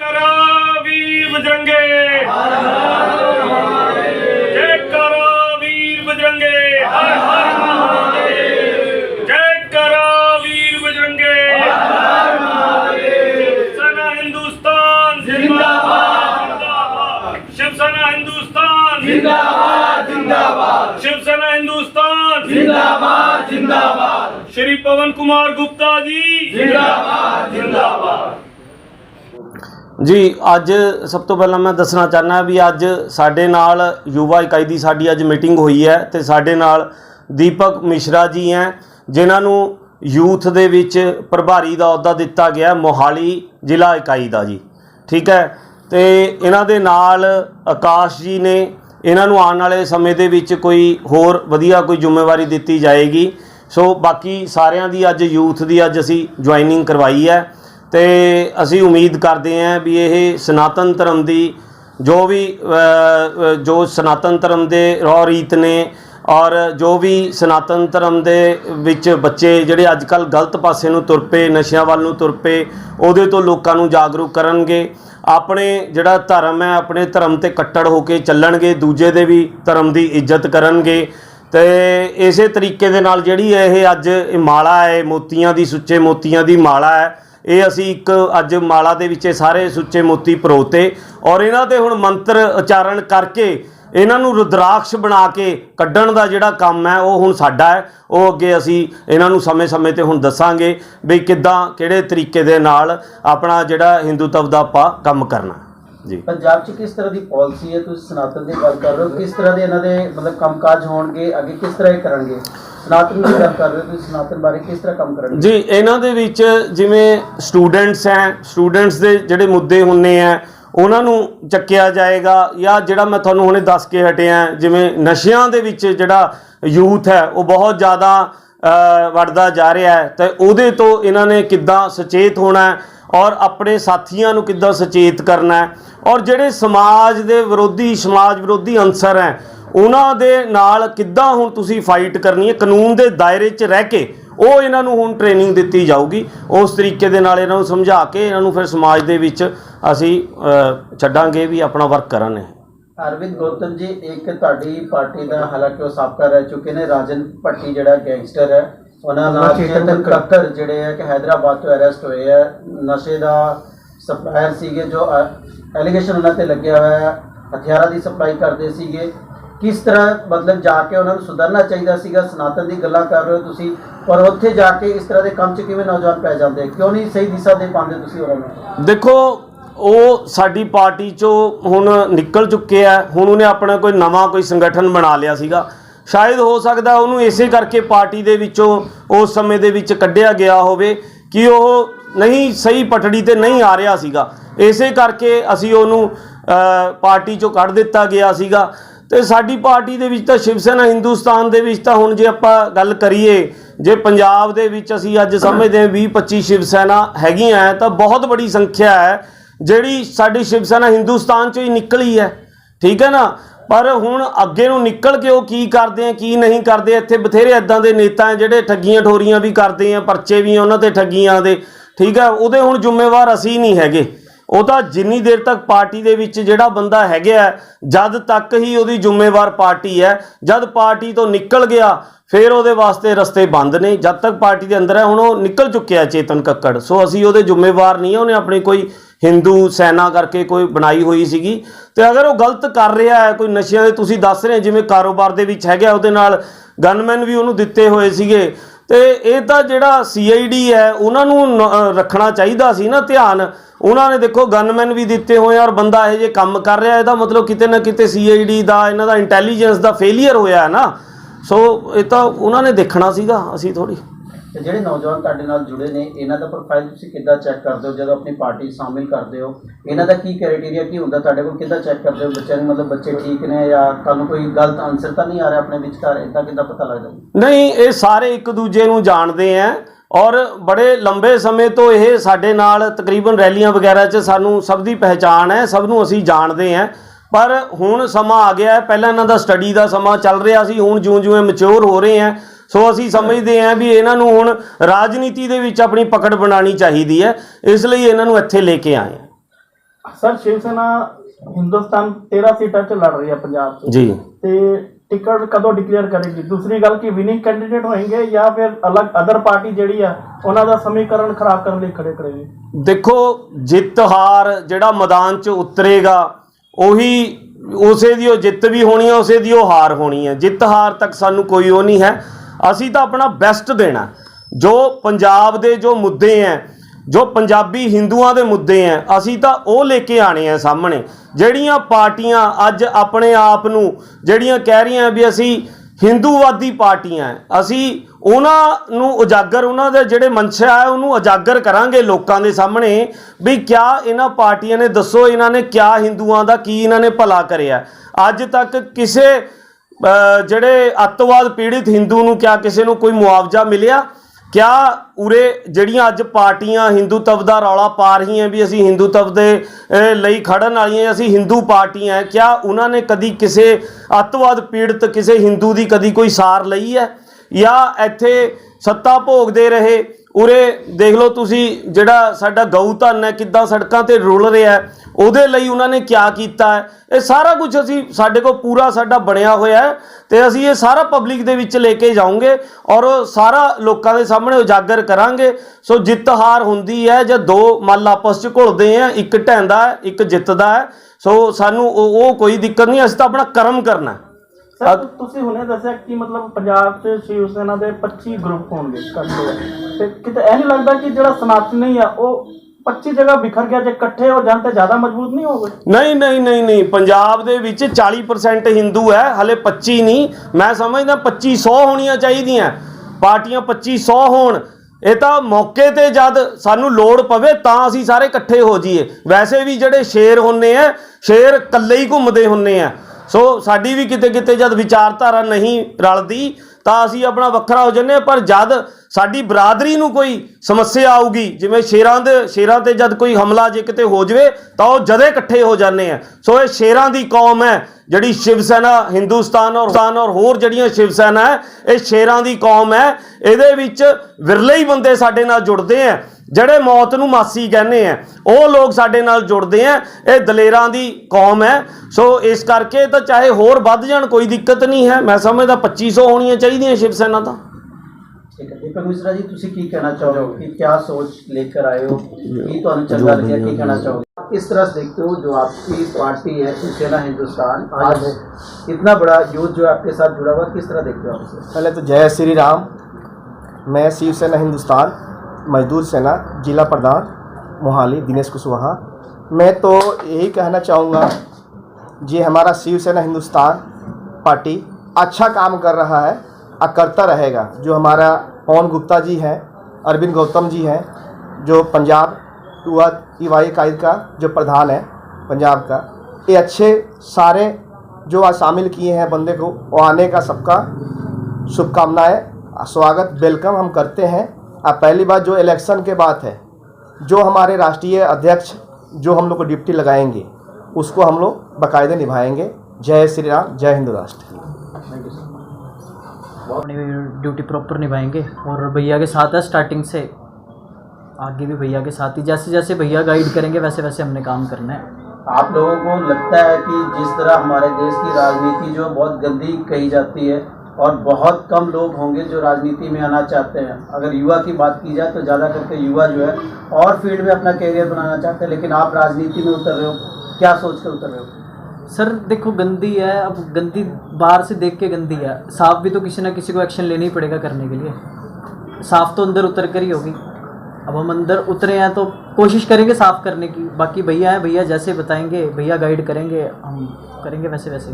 ਕਰਾ ਵੀਰ ਬਜਰੰਗੇ ਜੈ ਕਰਾ ਵੀਰ ਬਜਰੰਗੇ ਹਰ ਹਰ ਮਹਾਦੇਵ ਜੈ ਕਰਾ ਵੀਰ ਬਜਰੰਗੇ ਹਰ ਮਹਾਦੇਵ ਸਨਾ ਹਿੰਦੁਸਤਾਨ ਜ਼ਿੰਦਾਬਾਦ। ਜ਼ਿੰਦਾਬਾਦ ਸ਼ਿਵ ਸੈਨਾ ਹਿੰਦੁਸਤਾਨ ਜ਼ਿੰਦਾਬਾਦ। ਜ਼ਿੰਦਾਬਾਦ ਸ਼ਿਵ ਸੈਨਾ ਹਿੰਦੁਸਤਾਨ ਜ਼ਿੰਦਾਬਾਦ ਜ਼ਿੰਦਾਬਾਦ। ਸ਼੍ਰੀ ਪਵਨ ਕੁਮਾਰ ਗੁਪਤਾ ਜੀ। ਜ਼ਿੰਦਾਬਾਦ ਜ਼ਿੰਦਾਬਾਦ। ਜੀ, ਅੱਜ ਸਭ ਤੋਂ ਪਹਿਲਾਂ ਮੈਂ ਦੱਸਣਾ ਚਾਹਨਾ ਵੀ ਅੱਜ ਸਾਡੇ ਨਾਲ ਯੁਵਾ ਇਕਾਈ ਦੀ ਸਾਡੀ ਅੱਜ ਮੀਟਿੰਗ ਹੋਈ ਹੈ ਤੇ ਸਾਡੇ ਨਾਲ ਦੀਪਕ ਮਿਸ਼ਰਾ ਜੀ ਹੈ, ਜਿਨ੍ਹਾਂ ਨੂੰ ਯੂਥ ਦੇ ਵਿੱਚ ਪ੍ਰਭਾਰੀ ਦਾ ਅਹੁਦਾ ਦਿੱਤਾ ਗਿਆ ਮੋਹਾਲੀ ਜ਼ਿਲ੍ਹਾ ਇਕਾਈ ਦਾ ਜੀ। ਠੀਕ ਹੈ? ਤੇ ਇਹਨਾਂ ਦੇ ਨਾਲ ਆਕਾਸ਼ ਜੀ ਨੇ ਇਹਨਾਂ ਨੂੰ ਆਉਣ ਵਾਲੇ ਸਮੇਂ ਦੇ ਵਿੱਚ ਕੋਈ ਹੋਰ ਵਧੀਆ ਕੋਈ ਜ਼ਿੰਮੇਵਾਰੀ ਦਿੱਤੀ ਜਾਏਗੀ। ਸੋ ਬਾਕੀ ਸਾਰਿਆਂ ਦੀ ਅੱਜ ਯੂਥ ਦੀ ਅੱਜ ਅਸੀਂ ਜੁਆਇਨਿੰਗ ਕਰਵਾਈ ਹੈ। ਤੇ ਅਸੀਂ ਉਮੀਦ ਕਰਦੇ ਹਾਂ ਵੀ ਇਹ ਸਨਾਤਨ ਧਰਮ ਦੀ, ਜੋ ਵੀ ਜੋ ਸਨਾਤਨ ਧਰਮ ਦੇ ਰੌ ਰੀਤ ਨੇ ਔਰ ਜੋ ਵੀ ਸਨਾਤਨ ਧਰਮ ਦੇ ਵਿੱਚ ਬੱਚੇ ਜਿਹੜੇ ਅੱਜ ਕੱਲ ਗਲਤ ਪਾਸੇ ਨੂੰ ਤੁਰ ਪਏ, ਨਸ਼ਿਆਂ ਵੱਲ ਨੂੰ ਤੁਰ ਪਏ, ਉਹਦੇ ਤੋਂ ਲੋਕਾਂ ਨੂੰ ਜਾਗਰੂਕ ਕਰਨਗੇ। ਆਪਣੇ ਜਿਹੜਾ ਧਰਮ ਹੈ, ਆਪਣੇ ਧਰਮ ਤੇ ਕੱਟੜ ਹੋ ਕੇ ਚੱਲਣਗੇ, ਦੂਜੇ ਦੇ ਵੀ ਧਰਮ ਦੀ ਇੱਜ਼ਤ ਕਰਨਗੇ। ਤੇ ਇਸੇ ਤਰੀਕੇ ਦੇ ਨਾਲ ਜਿਹੜੀ ਇਹ ਅੱਜ ਇਹ ਮਾਲਾ ਹੈ, ਮੋਤੀਆਂ ਦੀ, ਸੁੱਚੇ ਮੋਤੀਆਂ ਦੀ ਮਾਲਾ ਹੈ ਇਹ ਅਸੀਂ ਇੱਕ ਅੱਜ ਮਾਲਾ ਦੇ ਵਿੱਚ ਸਾਰੇ ਸੁੱਚੇ ਮੋਤੀ ਪਰੋਤੇ ਔਰ ਇਹਨਾਂ ਦੇ ਹੁਣ ਮੰਤਰ ਉਚਾਰਨ ਕਰਕੇ ਇਹਨਾਂ ਨੂੰ ਰੁਦਰਾਕਸ਼ ਬਣਾ ਕੇ ਕੱਢਣ ਦਾ ਜਿਹੜਾ ਕੰਮ ਹੈ, ਉਹ ਹੁਣ ਸਾਡਾ ਹੈ। ਉਹ ਅੱਗੇ ਅਸੀਂ ਇਹਨਾਂ ਨੂੰ ਸਮੇਂ-ਸਮੇਂ ਤੇ ਹੁਣ ਦੱਸਾਂਗੇ ਵੀ ਕਿੱਦਾਂ, ਕਿਹੜੇ ਤਰੀਕੇ ਦੇ ਨਾਲ ਆਪਣਾ ਜਿਹੜਾ ਹਿੰਦੂਤਵ ਦਾ ਆਪਾਂ ਕੰਮ ਕਰਨਾ। ਜੀ। ਪੰਜਾਬ 'ਚ ਕਿਸ ਤਰ੍ਹਾਂ ਦੀ ਪਾਲਿਸੀ ਹੈ? ਤੁਸੀਂ ਸਨਾਤਨ ਦੀ ਗੱਲ ਕਰ ਰਹੇ ਹੋ। ਕਿਸ ਤਰ੍ਹਾਂ ਦੇ ਇਹਨਾਂ ਦੇ ਮਤਲਬ ਕੰਮਕਾਜ ਹੋਣਗੇ? ਅੱਗੇ ਕਿਸ ਤਰ੍ਹਾਂ ਇਹ ਕਰਨਗੇ? ਸਨਾਤਨ ਦੀ ਗੱਲ ਕਰ ਰਹੇ ਹੋ ਤੁਸੀਂ, ਸਨਾਤਨ ਬਾਰੇ ਕਿਸ ਤਰ੍ਹਾਂ ਕੰਮ ਕਰਨਗੇ? ਜੀ, ਇਹਨਾਂ ਦੇ ਵਿੱਚ ਜਿਵੇਂ ਸਟੂਡੈਂਟਸ ਹੈ ਸਟੂਡੈਂਟਸ ਦੇ ਜਿਹੜੇ ਮੁੱਦੇ ਹੁੰਨੇ ਆ, ਉਹਨਾਂ ਨੂੰ ਚੱਕਿਆ ਜਾਏਗਾ ਜਾਂ ਜਿਹੜਾ ਮੈਂ ਤੁਹਾਨੂੰ ਹੁਣੇ ਦੱਸ ਕੇ ਹਟਿਆ ਜਿਵੇਂ ਨਸ਼ਿਆਂ ਦੇ ਵਿੱਚ ਜਿਹੜਾ ਯੂਥ ਹੈ, ਉਹ ਬਹੁਤ ਜ਼ਿਆਦਾ ਵੜਦਾ ਜਾ ਰਿਹਾ ਹੈ। ਤੇ ਉਹਦੇ ਤੋਂ ਇਹਨਾਂ ਨੇ ਕਿੱਦਾਂ ਸੁਚੇਤ ਹੋਣਾ ਹੈ ਔਰ ਆਪਣੇ ਸਾਥੀਆਂ ਨੂੰ ਕਿੱਦਾਂ ਸੁਚੇਤ ਕਰਨਾ ਹੈ? ਔਰ ਜਿਹੜੇ ਸਮਾਜ ਦੇ ਵਿਰੋਧੀ, ਸਮਾਜ ਵਿਰੋਧੀ ਅੰਸਰ ਹੈ ਉਹਨਾਂ ਦੇ ਨਾਲ ਕਿੱਦਾਂ ਹੁਣ ਤੁਸੀਂ ਫਾਈਟ ਕਰਨੀ ਹੈ? ਕਾਨੂੰਨ ਦੇ ਦਾਇਰੇ 'ਚ ਰਹਿ ਕੇ ਉਹ ਇਹਨਾਂ ਨੂੰ ਹੁਣ ਟ੍ਰੇਨਿੰਗ ਦਿੱਤੀ ਜਾਊਗੀ। ਉਸ ਤਰੀਕੇ ਦੇ ਨਾਲ ਇਹਨਾਂ ਨੂੰ ਸਮਝਾ ਕੇ ਇਹਨਾਂ ਨੂੰ ਫਿਰ ਸਮਾਜ ਦੇ ਵਿੱਚ ਅਸੀਂ ਛੱਡਾਂਗੇ ਵੀ ਆਪਣਾ ਵਰਕ ਕਰਨ ਇਹ। ਅਰਵਿੰਦ ਗੌਤਮ ਜੀ ਇੱਕ ਤੁਹਾਡੀ ਪਾਰਟੀ ਦਾ ਹਾਲਾਂਕਿ ਉਹ ਸਾਬਕਾ ਰਹਿ ਚੁੱਕੇ ਨੇ ਰਾਜਨ ਭੱਟੀ ਜਿਹੜਾ ਗੈਂਗਸਟਰ ਹੈ ਉਹਨਾਂ ਨਾਲ ਚੇਤਨ ਕੱਕਰ ਜਿਹੜੇ ਹੈ ਕਿ ਹੈਦਰਾਬਾਦ ਤੋਂ ਅਰੈਸਟ ਹੋਏ ਹੈ। ਨਸ਼ੇ ਦਾ ਸਪਲਾਇਰ ਸੀਗੇ ਜੋ ਐਲੀਗੇਸ਼ਨ ਉਹਨਾਂ ਤੇ ਲੱਗਿਆ ਹੋਇਆ ਹੈ। ਹਥਿਆਰਾਂ ਦੀ ਸਪਲਾਈ ਕਰਦੇ ਸੀਗੇ। ਕਿਸ ਤਰ੍ਹਾਂ ਮਤਲਬ ਜਾ ਕੇ ਉਹਨਾਂ ਨੂੰ ਸੁਧਰਨਾ ਚਾਹੀਦਾ ਸੀਗਾ? ਸਨਾਤਨ ਦੀ ਗੱਲਾਂ ਕਰ ਰਹੇ ਹੋ ਤੁਸੀਂ ਪਰ ਉੱਥੇ ਜਾ ਕੇ ਇਸ ਤਰ੍ਹਾਂ ਦੇ ਕੰਮ 'ਚ ਕਿਵੇਂ ਨੌਜਵਾਨ ਪੈ ਜਾਂਦੇ? ਕਿਉਂ ਨਹੀਂ ਸਹੀ ਦਿਸ਼ਾ ਦੇ ਪਾਉਂਦੇ ਤੁਸੀਂ ਉਹਨਾਂ ਨੂੰ? ਦੇਖੋ ਉਹ ਸਾਡੀ ਪਾਰਟੀ ਚੋਂ ਹੁਣ ਨਿਕਲ ਚੁੱਕੇ ਆ। ਹੁਣ ਉਹਨੇ ਆਪਣਾ ਕੋਈ ਨਵਾਂ ਕੋਈ ਸੰਗਠਨ ਬਣਾ ਲਿਆ ਸੀਗਾ। ਸ਼ਾਇਦ ਹੋ ਸਕਦਾ ਉਹਨੂੰ ਇਸੇ ਕਰਕੇ ਪਾਰਟੀ ਦੇ ਵਿੱਚੋਂ ਉਸ ਸਮੇਂ ਦੇ ਵਿੱਚ ਕੱਢਿਆ ਗਿਆ ਹੋਵੇ ਕਿ ਉਹ ਨਹੀਂ ਸਹੀ ਪਟੜੀ ਤੇ ਨਹੀਂ ਆ ਰਿਹਾ ਸੀਗਾ। ਇਸੇ ਕਰਕੇ ਅਸੀਂ ਉਹਨੂੰ ਅ, ਪਾਰਟੀ ਚੋਂ ਕੱਢ ਦਿੱਤਾ ਗਿਆ ਸੀਗਾ। ਤੇ ਸਾਡੀ ਪਾਰਟੀ ਦੇ ਵਿੱਚ ਤਾਂ ਸ਼ਿਵ ਸੈਨਾ ਹਿੰਦੁਸਤਾਨ ਦੇ ਵਿੱਚ ਤਾਂ ਹੁਣ ਜੇ ਆਪਾਂ ਗੱਲ ਕਰੀਏ, ਜੇ ਪੰਜਾਬ ਦੇ ਵਿੱਚ ਅਸੀਂ ਅੱਜ ਸਮਝਦੇ ਹਾਂ 20 25 ਸ਼ਿਵ ਸੈਨਾ ਹੈਗੀਆਂ ਹੈ, ਤਾਂ ਬਹੁਤ ਬੜੀ ਸੰਖਿਆ ਹੈ, ਜਿਹੜੀ ਸਾਡੀ ਸ਼ਿਵ ਸੈਨਾ ਹਿੰਦੁਸਤਾਨ ਚੋਂ ਹੀ ਨਿਕਲੀ ਹੈ। ਠੀਕ ਹੈ ਨਾ? ਪਰ ਹੁਣ ਅੱਗੇ ਨੂੰ ਨਿਕਲ ਕੇ ਉਹ ਕੀ ਕਰਦੇ ਆ, ਕੀ ਨਹੀਂ ਕਰਦੇ, ਇੱਥੇ ਬਥੇਰੇ ਇਦਾਂ ਦੇ ਨੇਤਾ ਹੈ ਜਿਹੜੇ ਠੱਗੀਆਂ ਠੋਰੀਆਂ ਵੀ ਕਰਦੇ ਆ, ਪਰਚੇ ਵੀ ਉਹਨਾਂ ਤੇ ਠੱਗੀਆਂ ਦੇ। ਠੀਕ ਹੈ? ਉਹਦੇ ਹੁਣ ਜ਼ਿੰਮੇਵਾਰ ਅਸੀਂ ਨਹੀਂ ਹੈਗੇ। ਉਹ ਤਾਂ ਜਿੰਨੀ ਦੇਰ ਤੱਕ ਪਾਰਟੀ ਦੇ ਵਿੱਚ ਜਿਹੜਾ ਬੰਦਾ ਹੈਗਾ ਜਦ ਤੱਕ ਹੀ ਉਹਦੀ ਜ਼ਿੰਮੇਵਾਰ ਪਾਰਟੀ ਹੈ, ਜਦ ਪਾਰਟੀ ਤੋਂ ਨਿਕਲ ਗਿਆ, ਫਿਰ ਉਹਦੇ ਵਾਸਤੇ ਰਸਤੇ ਬੰਦ ਨੇ। ਜਦ ਤੱਕ ਪਾਰਟੀ ਦੇ ਅੰਦਰ ਹੈ, ਹੁਣ ਉਹ ਨਿਕਲ ਚੁੱਕਿਆ ਚੇਤਨ ਕੱਕੜ। ਸੋ ਅਸੀਂ ਉਹਦੇ ਜ਼ਿੰਮੇਵਾਰ ਨਹੀਂ ਹਾਂ ਉਹਨੇ ਆਪਣੀ ਕੋਈ ਹਿੰਦੂ ਸੈਨਾ ਕਰਕੇ ਕੋਈ ਬਣਾਈ ਹੋਈ ਸੀਗੀ। ਤੇ ਅਗਰ ਉਹ ਗਲਤ ਕਰ ਰਿਹਾ ਹੈ, ਕੋਈ ਨਸ਼ਿਆਂ ਦੇ ਤੁਸੀਂ ਦੱਸ ਰਹੇ ਜਿਵੇਂ ਕਾਰੋਬਾਰ ਦੇ ਵਿੱਚ ਹੈਗਾ ਉਹਦੇ ਨਾਲ, ਗਨਮੈਨ ਵੀ ਉਹਨੂੰ ਦਿੱਤੇ ਹੋਏ ਸੀਗੇ। ਤੇ ਇਹ ਤਾਂ ਜਿਹੜਾ ਸੀਆਈਡੀ ਹੈ, ਉਹਨਾਂ ਨੂੰ ਰੱਖਣਾ ਚਾਹੀਦਾ ਸੀ ਨਾ ਧਿਆਨ। ਉਹਨਾਂ ਨੇ ਦੇਖੋ ਗਨਮੈਨ ਵੀ ਦਿੱਤੇ ਹੋਏ ਆ ਔਰ ਬੰਦਾ ਇਹ ਜੇ ਕੰਮ ਕਰ ਰਿਹਾ ਇਹਦਾ ਮਤਲਬ ਕਿਤੇ ਨਾ ਕਿਤੇ ਸੀਆਈਡੀ ਦਾ ਇਹਨਾਂ ਦਾ ਇੰਟੈਲੀਜੈਂਸ ਦਾ ਫੇਲਿਅਰ ਹੋਇਆ ਹੈ ਨਾ। ਸੋ ਇਹ ਤਾਂ ਉਹਨਾਂ ਨੇ ਦੇਖਣਾ ਸੀਗਾ ਅਸੀਂ ਥੋੜੀ ਤੇ ਜਿਹੜੇ ਨੌਜਵਾਨ ਤੁਹਾਡੇ ਨਾਲ ਜੁੜੇ ਨੇ ਇਹਨਾਂ ਦਾ ਪ੍ਰੋਫਾਈਲ ਤੁਸੀਂ ਕਿੱਦਾਂ ਚੈੱਕ ਕਰਦੇ ਹੋ? ਜਦੋਂ ਆਪਣੀ ਪਾਰਟੀ ਸ਼ਾਮਿਲ ਕਰਦੇ ਹੋ ਇਹਨਾਂ ਦਾ ਕੀ ਕ੍ਰਾਈਟੇਰੀਆ ਕੀ ਹੁੰਦਾ ਤੁਹਾਡੇ ਕੋਲ? ਕਿੱਦਾਂ ਚੈੱਕ ਕਰਦੇ ਹੋ? ਬੱਚਿਆਂ ਨੂੰ ਮਤਲਬ ਬੱਚੇ ਠੀਕ ਨੇ ਜਾਂ ਤੁਹਾਨੂੰ ਕੋਈ ਗਲਤ ਆਨਸਰ ਤਾਂ ਨਹੀਂ ਆ ਰਿਹਾ ਆਪਣੇ ਵਿਚਕਾਰ? ਇਦਾਂ ਕਿੱਦਾਂ ਪਤਾ ਲੱਗਦਾ ਨਹੀਂ ਇਹ ਸਾਰੇ ਇੱਕ ਦੂਜੇ ਨੂੰ ਜਾਣਦੇ ਆ। ਔਰ ਬੜੇ ਲੰਬੇ ਸਮੇਂ ਤੋਂ ਇਹ ਸਾਡੇ ਨਾਲ ਤਕਰੀਬਨ ਰੈਲੀਆਂ ਵਗੈਰਾ 'ਚ ਸਾਨੂੰ ਸਭ ਦੀ ਪਹਿਚਾਣ ਹੈ ਸਭ ਨੂੰ ਅਸੀਂ ਜਾਣਦੇ ਆ ਪਰ ਹੁਣ ਸਮਾਂ ਆ ਗਿਆ ਹੈ ਪਹਿਲਾਂ ਇਹਨਾਂ ਦਾ ਸਟੱਡੀ ਦਾ ਸਮਾਂ ਚੱਲ ਰਿਹਾ ਸੀ ਹੁਣ ਜਿਉਂ-ਜਿਉਂ ਮੈਚੁਰ ਹੋ ਰਹੇ ਆ ਸੋ ਅਸੀਂ ਸਮਝਦੇ ਹਾਂ ਵੀ ਇਹਨਾਂ ਨੂੰ ਹੁਣ ਰਾਜਨੀਤੀ ਦੇ ਵਿੱਚ ਆਪਣੀ ਪਕੜ ਬਣਾਉਣੀ ਚਾਹੀਦੀ ਹੈ ਇਸ ਲਈ ਇਹਨਾਂ ਨੂੰ ਇੱਥੇ ਲੈ ਕੇ ਆਏ ਹਾਂ। ਸਰ ਸ਼ਿਵ ਸੈਨਾ ਹਿੰਦੁਸਤਾਨ 13 ਸੀਟਾਂ 'ਚ ਲੜ ਰਹੀ ਹੈ ਪੰਜਾਬ 'ਚ। ਜੀ। ਤੇ ਟਿਕਟ ਕਦੋਂ ਡਿਕਲੇਅਰ ਕਰੇਗੀ? ਦੂਸਰੀ ਗੱਲ ਕਿ ਵਿਨਿੰਗ ਕੈਂਡੀਡੇਟ ਹੋਣਗੇ ਜਾਂ ਫਿਰ ਅਲੱਗ ਅਦਰ ਪਾਰਟੀ ਜਿਹੜੀ ਆ, ਉਹਨਾਂ ਦਾ ਸਮੀਕਰਨ ਖਰਾਬ ਕਰਨ ਲਈ ਖੜੇ ਕਰੇਗੀ? ਦੇਖੋ, ਜਿੱਤ ਹਾਰ ਜਿਹੜਾ ਮੈਦਾਨ 'ਚ ਉਤਰੇਗਾ, ਉਹੀ ਉਸੇ ਦੀ ਉਹ ਜਿੱਤ ਵੀ ਹੋਣੀ ਹੈ ਉਸੇ ਦੀ ਉਹ ਹਾਰ ਹੋਣੀ ਹੈ ਜਿੱਤ ਹਾਰ ਤੱਕ ਸਾਨੂੰ ਕੋਈ ਉਹ ਨਹੀਂ ਹੈ। ਅਸੀਂ ਤਾਂ ਆਪਣਾ ਬੈਸਟ ਦੇਣਾ। ਜੋ ਪੰਜਾਬ ਦੇ ਜੋ ਮੁੱਦੇ ਹੈ ਜੋ ਪੰਜਾਬੀ ਹਿੰਦੂਆਂ ਦੇ ਮੁੱਦੇ ਹੈ ਅਸੀਂ ਤਾਂ ਉਹ ਲੈ ਕੇ ਆਣੇ ਆ ਸਾਹਮਣੇ। ਜਿਹੜੀਆਂ ਪਾਰਟੀਆਂ ਅੱਜ ਆਪਣੇ ਆਪ ਨੂੰ ਜਿਹੜੀਆਂ ਕਹਿ ਰਹੀਆਂ ਵੀ ਅਸੀਂ ਹਿੰਦੂਵਾਦੀ ਪਾਰਟੀਆਂ ਅਸੀਂ ਉਹਨਾਂ ਨੂੰ ਉਜਾਗਰ, ਉਹਨਾਂ ਦੇ ਜਿਹੜੇ ਮਨਸ਼ਾ ਹੈ ਉਹਨੂੰ ਉਜਾਗਰ ਕਰਾਂਗੇ ਲੋਕਾਂ ਦੇ ਸਾਹਮਣੇ ਵੀ ਕਿਆ ਇਹਨਾਂ ਪਾਰਟੀਆਂ ਨੇ ਦੱਸੋ, ਇਹਨਾਂ ਨੇ ਕਿਆ ਹਿੰਦੂਆਂ ਦਾ ਕੀ ਇਹਨਾਂ ਨੇ ਭਲਾ ਕਰਿਆ। ਅੱਜ ਤੱਕ ਕਿਸੇ ਜਿਹੜੇ ਅੱਤਵਾਦ ਪੀੜਿਤ ਹਿੰਦੂ ਨੂੰ ਕਿਆ ਕਿਸੇ ਨੂੰ ਕੋਈ ਮੁਆਵਜ਼ਾ ਮਿਲਿਆ? ਕਿਆ ਉਰੇ ਜਿਹੜੀਆਂ ਅੱਜ ਪਾਰਟੀਆਂ ਹਿੰਦੂਤਵ ਦਾ ਰੌਲਾ ਪਾ ਰਹੀਆਂ ਵੀ ਅਸੀਂ ਹਿੰਦੂਤਵ ਦੇ ਲਈ ਖੜਨ ਵਾਲੀਆਂ ਅਸੀਂ ਹਿੰਦੂ ਪਾਰਟੀਆਂ ਕਿਆ ਉਹਨਾਂ ਨੇ ਕਦੀ ਕਿਸੇ ਅੱਤਵਾਦ ਪੀੜਤ ਕਿਸੇ ਹਿੰਦੂ ਦੀ ਕਦੀ ਕੋਈ ਸਾਰ ਲਈ ਹੈ ਜਾਂ ਇੱਥੇ ਸੱਤਾ ਭੋਗਦੇ ਰਹੇ ਉਰੇ ਦੇਖ ਲਓ ਤੁਸੀਂ ਜਿਹੜਾ ਸਾਡਾ ਗਊ ਧਨ ਹੈ, ਕਿੱਦਾਂ ਸੜਕਾਂ ਤੇ ਰੁਲ ਰਿਹਾ ਉਹਦੇ ਲਈ ਉਹਨਾਂ ਨੇ ਕਿਆ ਕੀਤਾ ਹੈ? ਇਹ ਸਾਰਾ ਕੁਝ ਅਸੀਂ ਸਾਡੇ ਕੋਲ ਪੂਰਾ ਸਾਡਾ ਬਣਿਆ ਹੋਇਆ ਹੈ ਤੇ ਅਸੀਂ ਇਹ ਸਾਰਾ ਪਬਲਿਕ ਦੇ ਵਿੱਚ ਲੈ ਕੇ ਜਾਵਾਂਗੇ ਔਰ ਸਾਰਾ ਲੋਕਾਂ ਦੇ ਸਾਹਮਣੇ ਉਜਾਗਰ ਕਰਾਂਗੇ। ਸੋ ਜਿੱਤ ਹਾਰ ਹੁੰਦੀ ਹੈ ਜਾਂ ਦੋ ਮੱਲ ਆਪਸ ਚ ਘੁਲਦੇ ਆ, ਇੱਕ ਢਹਿੰਦਾ ਹੈ, ਇੱਕ ਜਿੱਤਦਾ ਹੈ। ਸੋ ਸਾਨੂੰ ਉਹ ਉਹ ਕੋਈ ਦਿੱਕਤ ਨਹੀਂ, ਅਸੀਂ ਤਾਂ ਆਪਣਾ ਕਰਮ ਕਰਨਾ ਸਰ ਤੁਸੀਂ ਹੁਣੇ ਦੱਸਿਆ ਕਿ ਮਤਲਬ ਪੰਜਾਬ 'ਚ ਸ਼ਿਵ ਸੈਨਾ ਦੇ 25 ਗਰੁੱਪ ਹੋਣਗੇ ਇਕੱਠੇ ਤੇ ਕਿਤੇ ਇਹ ਨਹੀਂ ਲੱਗਦਾ ਕਿ ਜਿਹੜਾ ਸਨਾਤਨੀ ਆ ਉਹ 25 ਜਗ੍ਹਾ ਬਿਖਰ ਗਿਆ ਜੇ ਇਕੱਠੇ ਹੋ ਜਾਣ ਤਾਂ ਜ਼ਿਆਦਾ ਮਜ਼ਬੂਤ ਨਹੀਂ ਹੋਵੇ ਨਹੀਂ ਨਹੀਂ ਨਹੀਂ ਨਹੀਂ। ਪੰਜਾਬ ਦੇ ਵਿੱਚ 40% ਹਿੰਦੂ ਹੈ ਹਲੇ 25 ਨਹੀਂ। ਮੈਂ ਸਮਝਦਾ 2500 ਹੋਣੀਆਂ ਚਾਹੀਦੀਆਂ। ਪਾਰਟੀਆਂ 2500 ਹੋਣ। ਇਹ ਤਾਂ ਮੌਕੇ ਤੇ ਜਦ ਸਾਨੂੰ ਲੋੜ ਪਵੇ ਤਾਂ ਅਸੀਂ ਸਾਰੇ ਇਕੱਠੇ ਹੋ ਜਾਈਏ। ਵੈਸੇ ਵੀ ਜਿਹੜੇ ਸ਼ੇਰ ਹੁੰਨੇ ਆ ਸ਼ੇਰ ਇਕੱਲੇ ਹੀ ਘੁੰਮਦੇ ਹੁੰਨੇ ਆ। ਸੋ ਸਾਡੀ ਵੀ ਕਿਤੇ ਕਿਤੇ ਜਦ ਵਿਚਾਰਧਾਰਾ ਨਹੀਂ ਰਲਦੀ ਤਾਂ ਅਸੀਂ ਆਪਣਾ ਵੱਖਰਾ ਹੋ ਜੰਨੇ ਪਰ ਜਦ ਸਾਡੀ ਬਰਾਦਰੀ ਨੂੰ ਕੋਈ ਸਮੱਸਿਆ ਆਊਗੀ, ਜਿਵੇਂ ਸ਼ੇਰਾਂ ਦੇ, ਸ਼ੇਰਾਂ ਤੇ ਜਦ ਕੋਈ ਹਮਲਾ ਜੇ ਕਿਤੇ ਹੋ ਜਵੇ, ਤਾਂ ਉਹ ਜਦੇ ਇਕੱਠੇ ਹੋ ਜਾਂਦੇ ਆ। ਸੋ ਇਹ ਸ਼ੇਰਾਂ ਦੀ ਕੌਮ ਹੈ, ਜਿਹੜੀ ਸ਼ਿਵ ਸੈਨਾ, ਹਿੰਦੁਸਤਾਨ ਔਰ ਹਿੰਦੁਸਤਾਨ ਔਰ ਹੋਰ ਜਿਹੜੀਆਂ ਸ਼ਿਵ ਸੈਨਾ ਹੈ, ਇਹ ਸ਼ੇਰਾਂ ਦੀ ਕੌਮ ਹੈ। ਇਹਦੇ ਵਿੱਚ ਵਿਰਲੇ ਹੀ ਬੰਦੇ ਸਾਡੇ ਨਾਲ ਜੁੜਦੇ ਆ। ਜਿਹੜੇ ਮੌਤ ਨੂੰ ਮਾਸੀ ਕਹਿੰਦੇ ਆ ਉਹ ਲੋਕ ਸਾਡੇ ਨਾਲ ਜੁੜਦੇ ਆ ਇਹ ਦਲੇਰਾਂ ਦੀ ਕੌਮ ਹੈ। ਸੋ ਇਸ ਕਰਕੇ ਤਾਂ ਚਾਹੇ ਹੋਰ ਵੱਧ ਜਾਣ ਕੋਈ ਦਿੱਕਤ ਨਹੀਂ ਹੈ। ਮੈਂ ਸਮਝਦਾ 2500 ਹੋਣੀਆਂ ਚਾਹੀਦੀਆਂ ਸ਼ਿਵ ਸੈਨਾ ਤਾਂ। ਠੀਕ ਹੈ। ਇੱਕ ਮਿਸਰਾ ਜੀ ਤੁਸੀਂ ਕੀ ਕਹਿਣਾ ਚਾਹੋਗੇ? ਕਿ ਕੀ ਸੋਚ ਲੈ ਕੇ ਆਏ ਹੋ? ਕੀ ਤੁਹਾਨੂੰ ਚੰਗਾ ਲੱਗਿਆ ਕੀ ਕਹਿਣਾ ਚਾਹੋਗੇ? इस तरह से देखते हो जो आपकी मजदूर सेना, जिला प्रधान, मोहाली, दिनेश कुशवाहा। मैं तो यही कहना चाहूँगा जी हमारा शिवसेना हिंदुस्तान पार्टी अच्छा काम कर रहा है, और करता रहेगा। जो हमारा पवन गुप्ता जी हैं, अरविंद गौतम जी हैं, जो पंजाब युवा युवा इकाई का जो प्रधान है, पंजाब का, ये अच्छे सारे जो आज शामिल किए हैं बंदे को, वो आने का सबका शुभकामनाएँ, स्वागत वेलकम हम करते हैं। अब पहली बात जो इलेक्शन के बात है जो हमारे राष्ट्रीय अध्यक्ष जो हम लोग को डिप्टी लगाएँगे उसको हम लोग बाकायदे निभाएँगे। जय श्री राम जय हिंदू राष्ट्र। ड्यूटी प्रॉपर निभाएँगे और भैया के साथ है स्टार्टिंग से। आगे भी भैया के साथ ही जैसे जैसे भैया गाइड करेंगे वैसे वैसे हमने काम करना है। आप लोगों को लगता है कि जिस तरह हमारे देश की राजनीति जो बहुत गंदी कही जाती है और बहुत कम लोग होंगे जो राजनीति में आना चाहते हैं। अगर युवा की बात की जाए तो ज़्यादा करके युवा जो है और फ़ील्ड में अपना कैरियर बनाना चाहते हैं, लेकिन आप राजनीति में उतर रहे हो, क्या सोच कर उतर रहे हो? सर, देखो, गंदी है। अब गंदी बाहर से देख के गंदी है। साफ़ भी तो किसी ना किसी को एक्शन लेना ही पड़ेगा करने के लिए। साफ़ तो अंदर उतर कर ही होगी। अब हम अंदर उतरे हैं तो कोशिश करेंगे साफ़ करने की। बाकी भैया हैं, भैया जैसे बताएँगे, भैया गाइड करेंगे, हम करेंगे वैसे वैसे